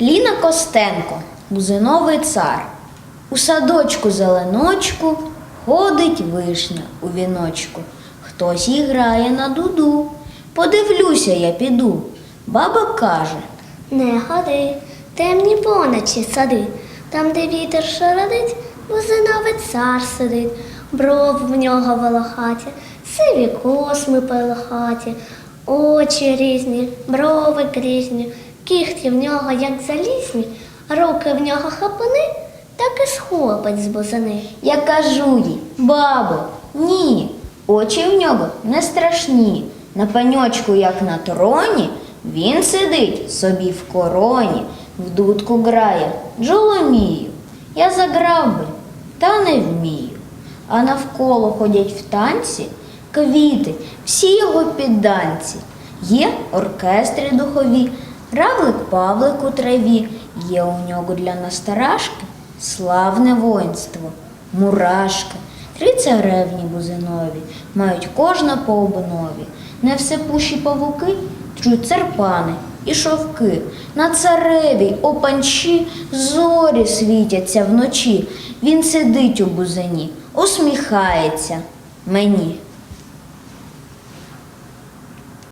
Ліна Костенко, бузиновий цар. У садочку зеленочку ходить вишня у віночку. Хтось грає на дуду. Подивлюся, я піду. Баба каже, Не ходи, темні поночі сади, там, де вітер шародить, бузиновий цар сидить, бров в нього волохаті, сиві косми пелохаті, очі різні, брови крізні, кіхті в нього, як залізні, руки в нього хапани, так і схопить з бузини. я кажу їй, бабо, ні, очі в нього не страшні. На паньочку, як на троні, він сидить собі в короні, в дудку грає джоломію. Я заграв би, та не вмію. А навколо ходять в танці квіти, всі його підданці. Є оркестри духові, равлик Павлик у траві, є у нього для настарашки славне воїнство, мурашки, три царевні бузинові, мають кожна по обнові. Не все пущі павуки труть церпани і шовки. На царевій опанчі зорі світяться вночі. Він сидить у бузині, усміхається мені.